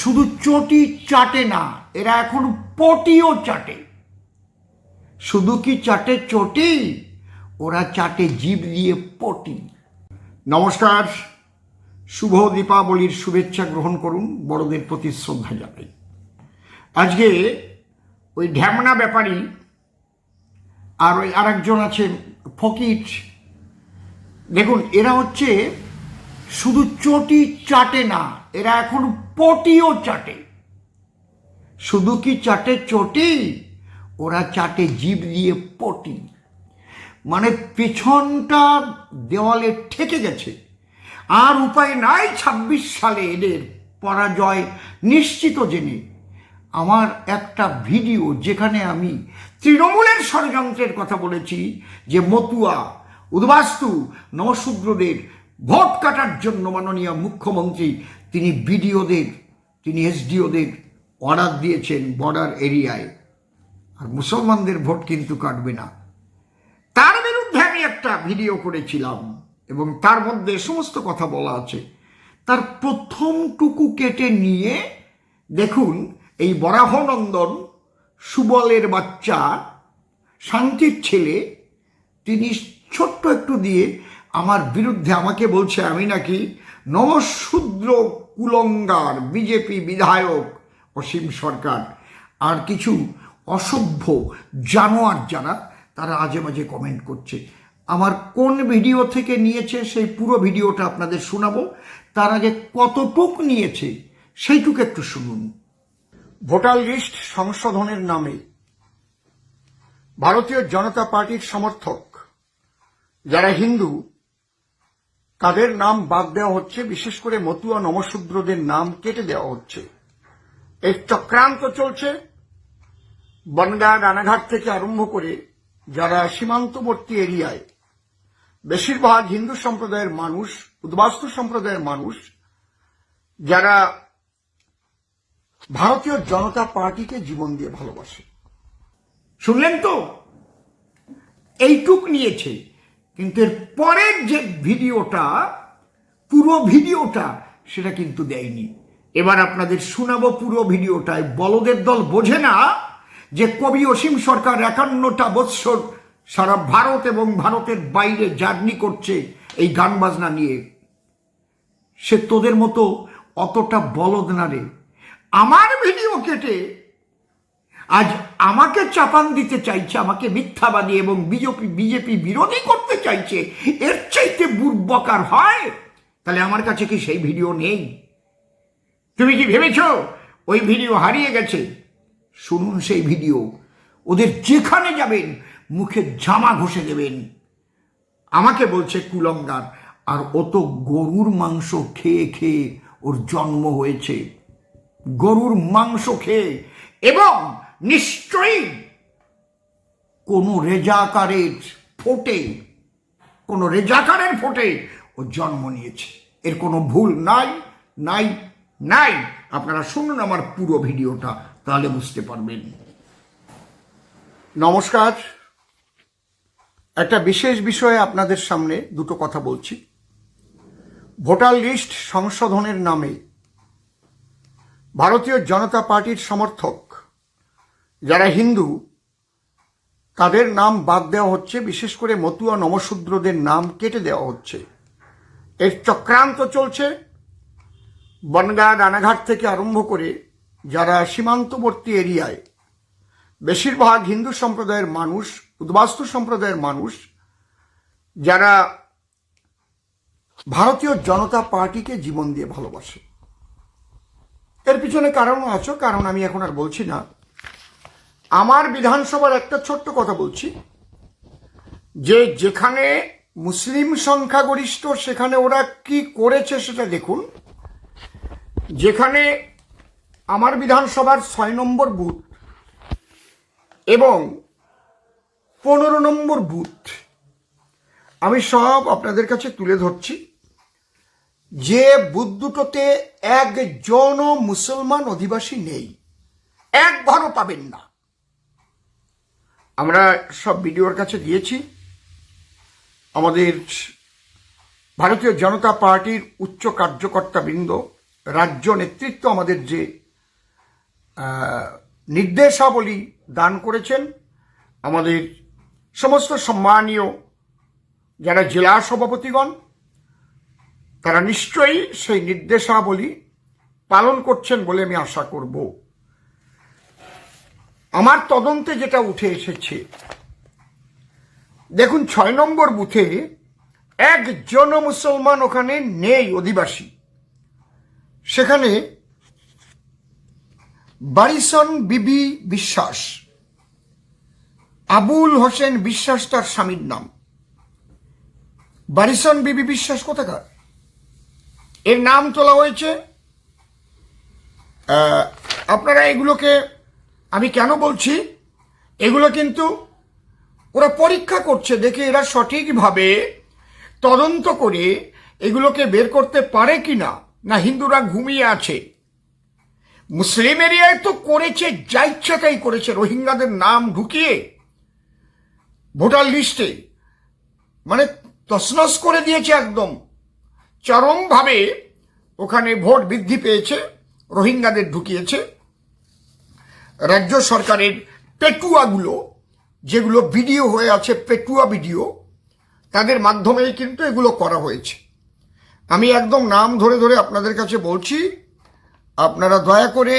শুধু চটি চাটে না, এরা এখন পটিও চাটে। শুধু কি চাটে চটি? ওরা চাটে জীব দিয়ে পটি। নমস্কার, শুভ দীপাবলির শুভেচ্ছা গ্রহণ করুন, বড়দের প্রতি শ্রদ্ধা জানাই। আজকে ওই ঢ্যামনা ব্যাপারী আর ওই আরেকজন আছে, ফকির। দেখুন, এরা হচ্ছে শুধু চটি চাটে না, এরা এখন পটিও চাটে। শুধু কি চাটে চটি? ওরা চাটে জীব দিয়ে পটি। মানে পেছনটা দেওয়ালে ঠেকে গেছে। আর উপায় নাই ছাব্বিশ সালে এদের পরাজয় নিশ্চিত জেনে। আমার একটা ভিডিও যেখানে আমি তৃণমূলের ষড়যন্ত্রের কথা বলেছি যে মতুয়া, উদ্বাস্তু নমশূদ্রদের ভোট কাটার জন্য মাননীয় মুখ্যমন্ত্রী, তিনি বিডিওদের তিনি এসডিওদের অর্ডার দিয়েছেন বর্ডার এরিয়ায়। আর মুসলমানদের ভোট কিন্তু কাটবে না। তার বিরুদ্ধে আমি একটা ভিডিও করেছিলাম এবং তার মধ্যে সমস্ত কথা বলা আছে। তার প্রথমটুকু কেটে নিয়ে দেখুন, এই বরাহনন্দন সুবলের বাচ্চা, শান্তির ছেলে, তিনি ছোট্ট একটু দিয়ে আমার বিরুদ্ধে আমাকে বলছে, আমি নাকি নমশূদ্র কুলঙ্গার, বিজেপি বিধায়ক অসীম সরকার। আর কিছু অসভ্য জানোয়ার যারা, তারা আজে মাঝে কমেন্ট করছে। আমার কোন ভিডিও থেকে নিয়েছে, সেই পুরো ভিডিওটা আপনাদের শোনাবো। তার আগে কতটুক নিয়েছে, সেইটুকু একটু শুনুন। ভোটার লিস্ট সংশোধনের নামে ভারতীয় জনতা পার্টির সমর্থক, যারা হিন্দু তাদের নাম বাদ দেওয়া হচ্ছে, বিশেষ করে মতুয়া নমশূদ্রদের নাম কেটে দেওয়া হচ্ছে। এর চক্রান্ত চলছে। বনগা রানাঘাট থেকে আরম্ভ করে যারা সীমান্তবর্তী এরিয়ায় বেশিরভাগ হিন্দু সম্প্রদায়ের মানুষ, উদ্বাস্তু সম্প্রদায়ের মানুষ, যারা ভারতীয় জনতা পার্টিকে জীবন দিয়ে ভালোবাসে। শুনলেন তো? এইটুক নিয়েছে। কিন্তু এর পরের যে ভিডিওটা, পুরো ভিডিওটা, সেটা কিন্তু দেয়নি। এবার আপনাদের শোনাবো পুরো ভিডিওটায়। বলদের দল বোঝে না যে কবি অসীম সরকার একান্নটা বৎসর সারা ভারত এবং ভারতের বাইরে জার্নি করছে এই গান বাজনা নিয়ে। সে তোদের মতো অতটা বলদ না রে। আমার ভিডিও কেটে আজ আমাকে চাপান দিতে চাইছে, আমাকে মিথ্যাবাদী এবং বিজেপি বিজেপি বিরোধী করতে চাইছে, এর চাইতে বুর্বকার হয়? তাহলে আমার কাছে কি সেই ভিডিও নেই? তুমি কি ভেবেছ ওই ভিডিও হারিয়ে গেছে? শুনুন সেই ভিডিও। ওদের যেখানে যাবেন, মুখে জামা ঘষে দেবেন। আমাকে বলছে কুলঙ্গার, আর ও তো গরুর মাংস খেয়ে খেয়ে ওর জন্ম হয়েছে। গরুর মাংস খেয়ে এবং নিশ্চয়ই কোনো রেজাকারের ফোটে, কোনো রেজাকারের ফোটে ও জন্ম নিয়েছে। এর কোনো ভুল নাই নাই নাই। আপনারা শুনুন আমার পুরো ভিডিওটা, তাহলে বুঝতে পারবেন। নমস্কার। একটা বিশেষ বিষয়ে আপনাদের সামনে দুটো কথা বলছি। ভোটার লিস্ট সংশোধনের নামে ভারতীয় জনতা পার্টির সমর্থক যারা হিন্দু, তাদের নাম বাদ দেওয়া হচ্ছে, বিশেষ করে মতুয়া নমশূদ্রদের নাম কেটে দেওয়া হচ্ছে। এর চক্রান্ত চলছে। বনগা রানাঘাট থেকে আরম্ভ করে যারা সীমান্তবর্তী এরিয়ায় বেশিরভাগ হিন্দু সম্প্রদায়ের মানুষ, উদ্বাস্তু সম্প্রদায়ের মানুষ, যারা ভারতীয় জনতা পার্টিকে জীবন দিয়ে ভালোবাসে। এর পিছনে কারণও আছে, কারণ আমি এখন আর বলছি না। আমার বিধানসভার একটা ছোট্ট কথা বলছি। যে যেখানে মুসলিম সংখ্যাগরিষ্ঠ, সেখানে ওরা কি করেছে সেটা দেখুন। যেখানে আমার বিধানসভার ছয় নম্বর বুথ এবং পনেরো নম্বর বুথ, আমি সব আপনাদের কাছে তুলে ধরছি। যে বুথ দুটোতে একজনও মুসলমান অধিবাসী নেই একবারও পাবেন না। আমরা সব ভিডিওর কাছে দিয়েছি। আমাদের ভারতীয় জনতা পার্টির উচ্চ কার্যকর্তা বৃন্দ, রাজ্য নেতৃত্ব আমাদের যে নির্দেশাবলী দান করেছেন, আমাদের সমস্ত সম্মানীয় যারা জেলা সভাপতিগণ, তারা নিশ্চয়ই সেই নির্দেশাবলী পালন করছেন বলে আমি আশা করব। আমার তদন্তে যেটা উঠে এসেছে, দেখুন ছয় নম্বর বুথে একজন মুসলমান ওখানে নেই অধিবাসী। সেখানে বারিসন বিবি বিশ্বাস, আবুল হোসেন বিশ্বাস তার স্বামীর নাম। বারিসন বিবি বিশ্বাস কোথাকার? এর নাম তোলা হয়েছে আপনারা এগুলোকে আমি কেন বলছি? এগুলো কিন্তু ওরা পরীক্ষা করছে, দেখে এরা সঠিকভাবে তদন্ত করে এগুলোকে বের করতে পারে কিনা, না হিন্দুরা ঘুমিয়ে আছে। মুসলিম এরিয়ায় তো করেছে, যা ইচ্ছা তাই করেছে, রোহিঙ্গাদের নাম ঢুকিয়ে ভোটার লিস্টে মানে তসনস করে দিয়েছে একদম। চরমভাবে ওখানে ভোট বৃদ্ধি পেয়েছে, রোহিঙ্গাদের ঢুকিয়েছে। রাজ্য সরকারের পেটুয়াগুলো, যেগুলো ভিডিও হয়ে আছে, পেটুয়া ভিডিও, তাদের মাধ্যমেই কিন্তু এগুলো করা হয়েছে। আমি একদম নাম ধরে ধরে আপনাদের কাছে বলছি, আপনারা দয়া করে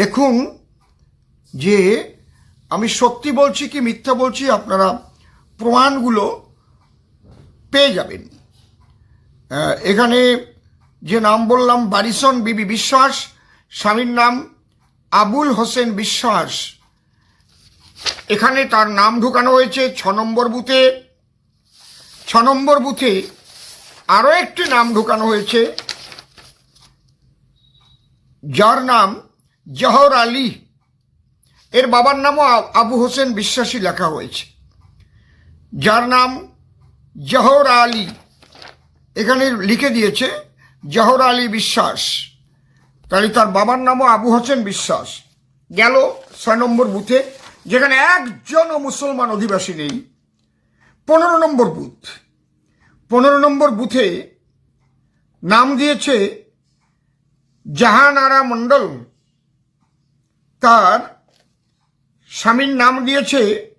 দেখুন যে আমি সত্যি বলছি কি মিথ্যা বলছি, আপনারা প্রমাণগুলো পেয়ে যাবেন। এখানে যে নাম বললাম, বারিসন বিবি বিশ্বাস, স্বামীর নাম আবুল হোসেন বিশ্বাস। এখানে তার নাম ঢুকানো হয়েছে ছ নম্বর বুথে। ছ নম্বর বুথে আরও একটি নাম ঢুকানো হয়েছে। যার নাম জহর আলী। এর বাবার নামও আবু হোসেন বিশ্বাসী লেখা হয়েছে। যার নাম জহর আলী। এখানে লিখে দিয়েছে জহর আলী বিশ্বাস। তাহলে তার বাবার নামও আবু হোসেন বিশ্বাস। গেল ছয় নম্বর বুথে, যেখানে একজনও মুসলমান অধিবাসী নেই। পনেরো নম্বর বুথ। পনেরো নম্বর বুথে নাম দিয়েছে জাহানারা মণ্ডল। তার স্বামীর নাম দিয়েছে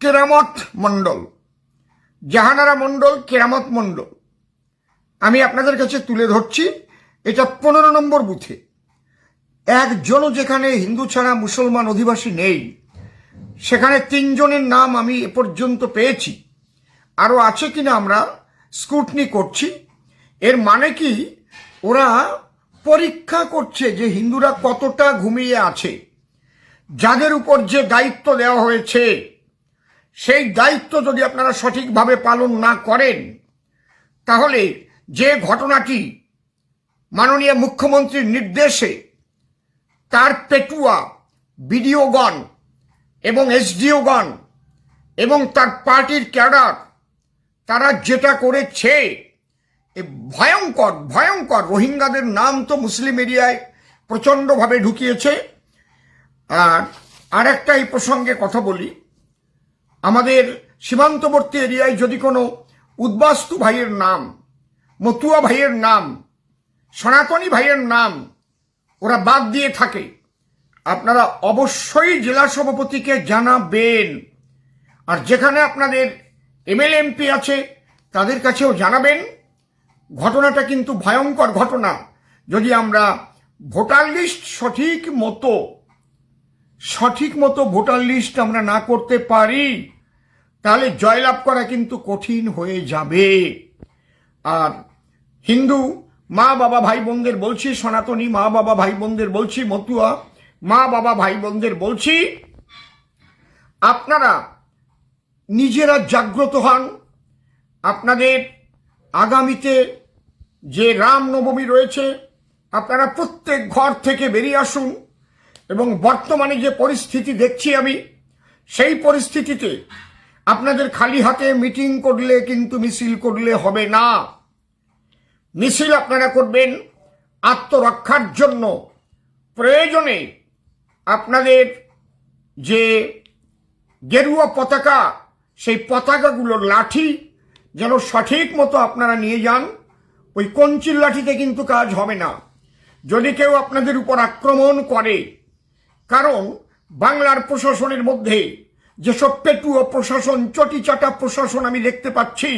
কেরামত মণ্ডল। জাহানারা মণ্ডল, কেরামত মণ্ডল। আমি আপনাদের কাছে তুলে ধরছি। এটা পনেরো নম্বর বুথে। একজনও যেখানে হিন্দু ছাড়া মুসলমান অধিবাসী নেই, সেখানে তিনজনের নাম আমি এ পর্যন্ত পেয়েছি। আরও আছে কিনা আমরা স্কুটনি করছি। এর মানে কি? ওরা পরীক্ষা করছে যে হিন্দুরা কতটা ঘুমিয়ে আছে। যাদের উপর যে দায়িত্ব দেওয়া হয়েছে, সেই দায়িত্ব যদি আপনারা সঠিকভাবে পালন না করেন, তাহলে যে ঘটনাটি মাননীয় মুখ্যমন্ত্রীর নির্দেশে তার পেটুয়া বিডিওগণ এবং এসডিওগণ এবং তার পার্টির ক্যাডার, তারা যেটা করেছে ভয়ঙ্কর ভয়ঙ্কর। রোহিঙ্গাদের নাম তো মুসলিম এরিয়ায় প্রচণ্ডভাবে ঢুকিয়েছে। আর আর একটা এই প্রসঙ্গে কথা বলি। আমাদের সীমান্তবর্তী এরিয়ায় যদি কোনো উদ্বাস্তু ভাইয়ের নাম, মতুয়া ভাইয়ের নাম সনাতনী ভাইয়ের নাম ওরা বাদ দিয়ে থাকে। আপনারা অবশ্যই জেলা সভাপতিকে জানাবেন। আর যেখানে আপনাদের এমএলএ, এমপি আছে, তাদের কাছেও জানাবেন। ঘটনাটা কিন্তু ভয়ঙ্কর ঘটনা। যদি আমরা ভোটার লিস্ট সঠিক মতো সঠিক মতো ভোটার লিস্ট আমরা না করতে পারি, তাহলে জয়লাভ করা কিন্তু কঠিন হয়ে যাবে। আর হিন্দু মা বাবা ভাই বোনদের বলছি, সনাতনী মা বাবা ভাই বোনদের বলছি, মতুয়া মা বাবা ভাই বোনদের বলছি, আপনারা নিজেরা জাগ্রত হন। আপনাদের আগামীতে যে রামনবমী রয়েছে, আপনারা প্রত্যেক ঘর থেকে বেরিয়ে আসুন এবং বর্তমানে যে পরিস্থিতি দেখছি আমি, সেই পরিস্থিতিতে আপনাদের খালি হাতে মিটিং করলে কিন্তু মিছিল করলে হবে না। মিছিল আপনারা করবেন আত্মরক্ষার জন্য। প্রয়োজনে আপনাদের যে গেরুয়া পতাকা, সেই পতাকাগুলোর লাঠি যেন সঠিক মতো আপনারা নিয়ে যান, ওই কঞ্চির লাঠিতে কিন্তু কাজ হবে না। যদি কেউ আপনাদের উপর আক্রমণ করে, কারণ বাংলার প্রশাসনের মধ্যে যেসব পেটুও প্রশাসন, চটিচাটা প্রশাসন আমি দেখতে পাচ্ছি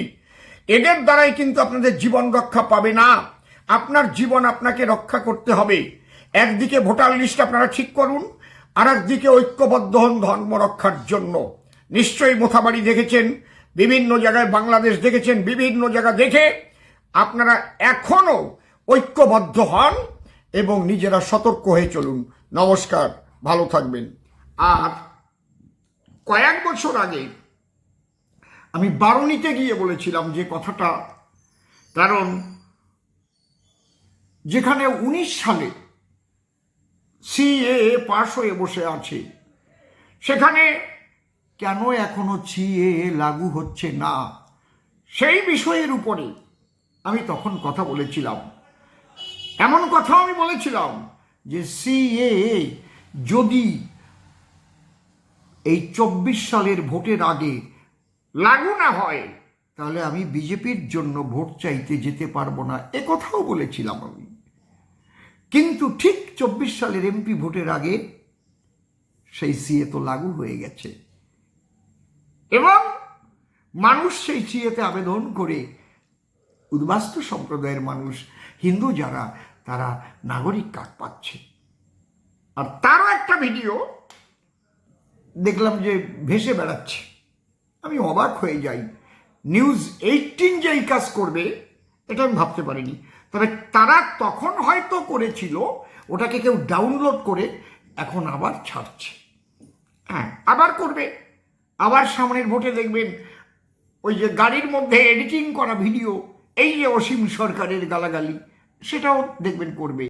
এদের দ্বারাই কিন্তু আপনাদের জীবন রক্ষা পাবে না। আপনার জীবন আপনাকে রক্ষা করতে হবে। একদিকে ভোটার লিস্ট আপনারা ঠিক করুন আর একদিকে ঐক্যবদ্ধ হন ধর্ম রক্ষার জন্য। নিশ্চয়ই মোথাবাড়ি দেখেছেন, বিভিন্ন জায়গায় বাংলাদেশ দেখেছেন, বিভিন্ন জায়গা দেখে আপনারা এখনও ঐক্যবদ্ধ হন এবং নিজেরা সতর্ক হয়ে চলুন। নমস্কার, ভালো থাকবেন। আর কয়েক বছর আগে আমি বারুণীতে গিয়ে বলেছিলাম যে কথাটা। কারণ যেখানে উনিশ সালে সিএ পাশ হয়ে বসে আছে, সেখানে কেন এখনও সিএ লাগু হচ্ছে না? সেই বিষয়ের উপরে আমি তখন কথা বলেছিলাম। এমন কথা আমি বলেছিলাম যে সিএ যদি এই চব্বিশ সালের ভোটের আগে লাগু না হয়। তাহলে আমি বিজেপির জন্য ভোট চাইতে যেতে পারব না, এ কথাও বলেছিলাম আমি। কিন্তু ঠিক চব্বিশ সালের এমপি ভোটের আগে সেই সিএ তো লাগু হয়ে গেছে। এবং মানুষ সেই সিএতে আবেদন করে, উদ্বাস্তু সম্প্রদায়ের মানুষ, হিন্দু যারা, তারা নাগরিক কার্ড পাচ্ছে। আর তারও একটা ভিডিও, দেখলাম যে ভেসে বেড়াচ্ছে। আমি অবাক হয়ে যাই। নিউজ এইটিন যে এই কাজ করবে, এটা আমি ভাবতে পারিনি। তবে তারা তখন হয়তো করেছিল, ওটাকে কেউ ডাউনলোড করে এখন আবার ছাড়ছে। হ্যাঁ আবার করবে। আবার সামনের ভোটে দেখবেন, ওই যে গাড়ির মধ্যে এডিটিং করা ভিডিও এই যে অসীম সরকারের গালাগালি, সেটাও দেখবেন করবে।